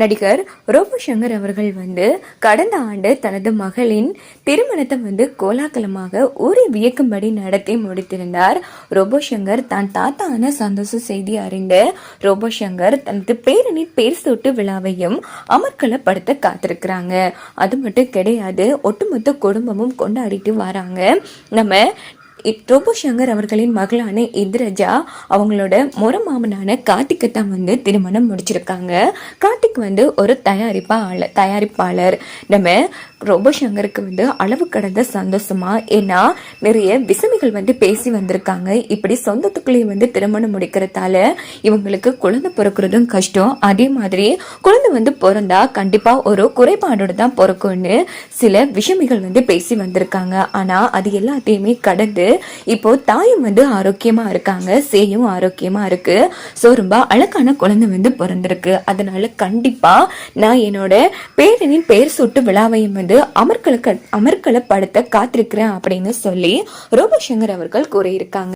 நடிகர் ரோபோ சங்கர் அவர்கள் வந்து கடந்த ஆண்டு தனது மகளின் திருமணத்தை வந்து கோலாகலமாக ஒரு வியக்கும்படி நடத்தி முடித்திருந்தார். ரோபோ சங்கர் தான் தாத்தான சந்தோஷ செய்தி அறிந்த ரோபோ சங்கர் தனது பேரனின் பேர் சூட்டு விழாவையும் அமர்கலப்படுத்த காத்திருக்கிறாங்க. அது மட்டும் கிடையாது ஒட்டுமொத்த குடும்பமும் கொண்டாடிட்டு வராங்க. நம்ம இப் ரோபோ சங்கர் அவர்களின் மகளான இந்திரஜா அவங்களோட முறை மாமனான கார்த்திக்கை தான் வந்து திருமணம் முடிச்சிருக்காங்க. கார்த்திக் வந்து ஒரு தயாரிப்பாளர் தயாரிப்பாளர். நம்ம ரோபோ சங்கருக்கு வந்து அளவு கடந்த சந்தோஷமா? ஏன்னா நிறைய விசமிகள் வந்து பேசி வந்திருக்காங்க. இப்படி சொந்தத்துக்குள்ளேயே வந்து திருமணம் முடிக்கிறதால இவங்களுக்கு குழந்தை பிறக்கிறதும் கஷ்டம். அதே மாதிரி குழந்தை வந்து பிறந்தா கண்டிப்பா ஒரு குறைபாடோடு தான் பிறக்கும்னு சில விஷமிகள் வந்து பேசி வந்திருக்காங்க. ஆனா அது எல்லாத்தையுமே கடந்து இப்போ தாயும் வந்து ஆரோக்கியமா இருக்காங்க. சேயும் ஆரோக்கியமா இருக்கு. ஸோ ரொம்ப அழகான குழந்தை வந்து பிறந்திருக்கு. அதனால கண்டிப்பா நான் என்னோட பேரனின் பெயர் சூட்டு விழாவையும் வந்து வந்து அமர்கலக்க அமர்கலப்படுத்த காத்திருக்கிறேன் அப்படின்னு சொல்லி ரோபோ சங்கர் அவர்கள் கூறியிருக்காங்க.